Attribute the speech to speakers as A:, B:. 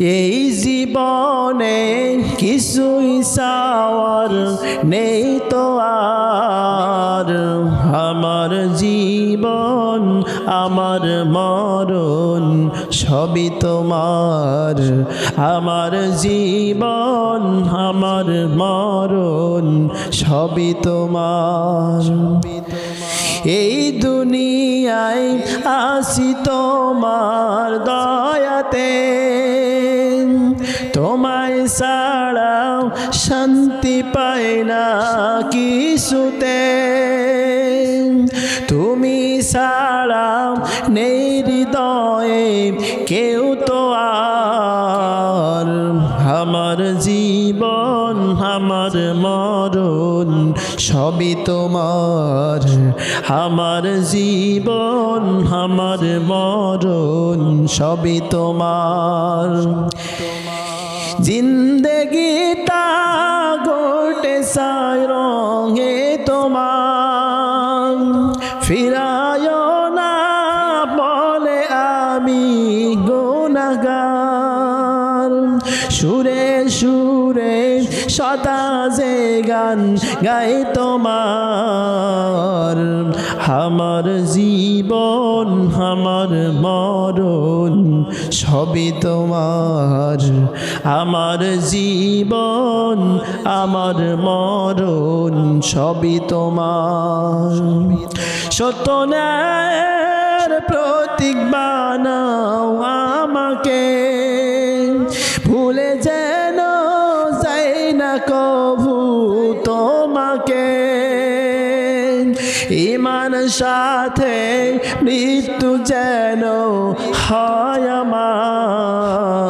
A: এই জীবনে কিছুই চাওয়ার নেই তো আর। আমার জীবন, আমার মরণ সবই তোমার। আমার জীবন, আমার মরণ সবই তোমার। এই দুনিয়ায় আসি তোমার দয়াতে। তোমায় ছাড়াও শান্তি পাই না কিছুতে। তুমি ছাড়াও নেই হৃদয়ে কেউ তো আর। আমার জীবন, আমার মরণ সবই তোমার। আমার জীবন, আমার মরণ সবই তোমার। জিন্দগিটা গোটে সাই রঙে তোমার। ফিরায় না বলে আমি গোনাগার। সুরে সুরে সদা গান গাই তোমার। আমার জীবন, আমার মরণ সবই তোমার। আমার জীবন, আমার মরণ সবই তোমার। সত্যনের প্রতীক বানাও আমাকে। ভুলে যেন তোমাকে ইমান সাথে মৃত্যু যেন হয় আমার।